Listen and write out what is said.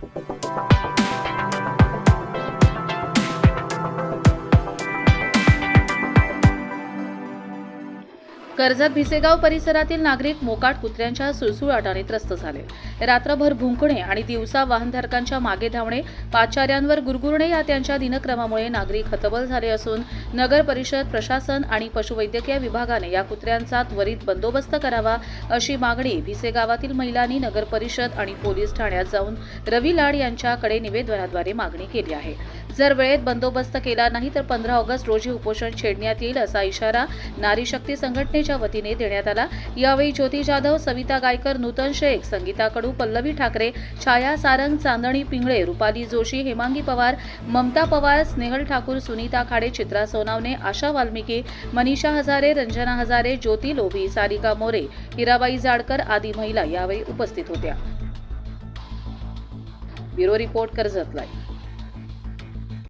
Thank you. Karjat Bhisegaon परिसरातील नागरिक मोकाट कुत्र्यांच्या सुळसुळाटाने त्रस्त झाले. रात्रभर भुंकणे आणि दिवसा वाहनधारकांच्या मागे धावणे पाचाऱ्यांवर गुरगुरणे या त्यांच्या दिनक्रमामुळे नागरिक हतबल झाले असून नगर परिषद प्रशासन आणि पशुवैद्यकीय विभागाने या कुत्र्यांचा त्वरित बंदोबस्त करावा अशी मागणी भिसेगावातील महिलांनी नगर परिषद आणि पोलीस ठाण्यात जाऊन रवी लाड यांच्याकडे निवेदनाद्वारे मागणी केली आहे. जर वेळेत बंदोबस्त केला नाही तर पंधरा ऑगस्ट रोजी उपोषण छेडण्यात येईल असा इशारा नारी शक्ती संघटनेच्या वतीने देण्यात आला. यावेळी ज्योती जाधव सविता गायकर नूतन शेख संगीता कडू पल्लवी ठाकरे छाया सारंग चांदणी पिंगळे रुपाली जोशी हेमांगी पवार ममता पवार स्नेहल ठाकूर सुनीता खाडे चित्रा सोनावणे आशा वाल्मिकी मनीषा हजारे रंजना हजारे ज्योती लोभी सारिका मोरे हिराबाई जाडकर आदी महिला यावेळी उपस्थित होत्या. Bureau report Karjat live.